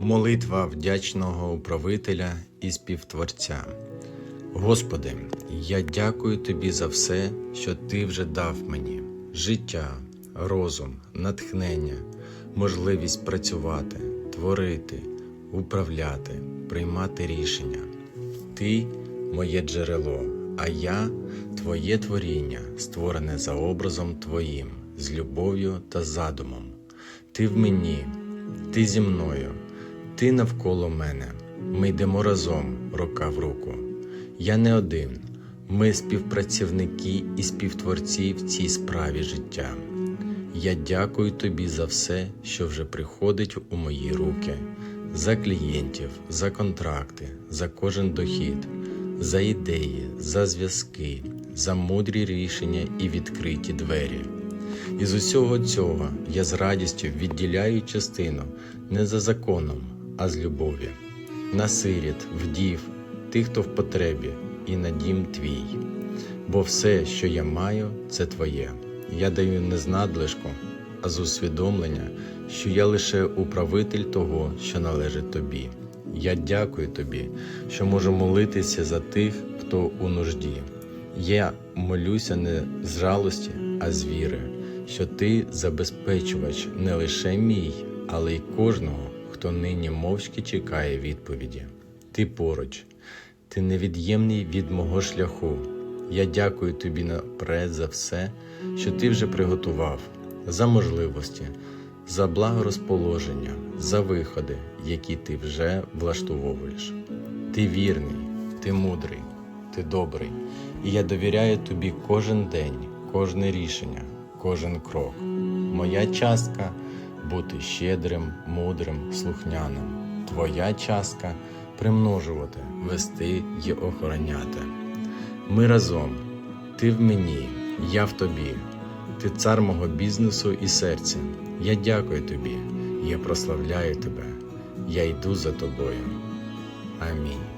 Молитва вдячного управителя і співтворця. Господи, я дякую Тобі за все, що Ти вже дав мені: життя, розум, натхнення, можливість працювати, творити, управляти, приймати рішення. Ти моє джерело, а я Твоє творіння, створене за образом Твоїм, з любов'ю та задумом. Ти в мені, ти зі мною, ти навколо мене. Ми йдемо разом, рука в руку. Я не один. Ми співпрацівники і співтворці в цій справі життя. Я дякую тобі за все, що вже приходить у мої руки, за клієнтів, за контракти, за кожен дохід, за ідеї, за зв'язки, за мудрі рішення і відкриті двері. І з усього цього я з радістю відділяю частину не за законом, а з любові, на сиріт, вдів, тих, хто в потребі, і на дім твій. Бо все, що я маю, це твоє. Я даю не з надлишку, а з усвідомлення, що я лише управитель того, що належить тобі. Я дякую тобі, що можу молитися за тих, хто у нужді. Я молюся не з жалості, а з віри, що ти забезпечувач не лише мій, але й кожного, хто нині мовчки чекає відповіді. Ти поруч, ти невід'ємний від мого шляху. Я дякую тобі наперед за все, що ти вже приготував, за можливості, за благорозположення, за виходи, які ти вже влаштовуєш. Ти вірний, ти мудрий, ти добрий, і я довіряю тобі кожен день, кожне рішення, кожен крок. Моя частка бути щедрим, мудрим, слухняним. Твоя частка примножувати, вести й охороняти. Ми разом, ти в мені, я в тобі, ти цар мого бізнесу і серця. Я дякую тобі, я прославляю тебе, я йду за тобою. Амінь.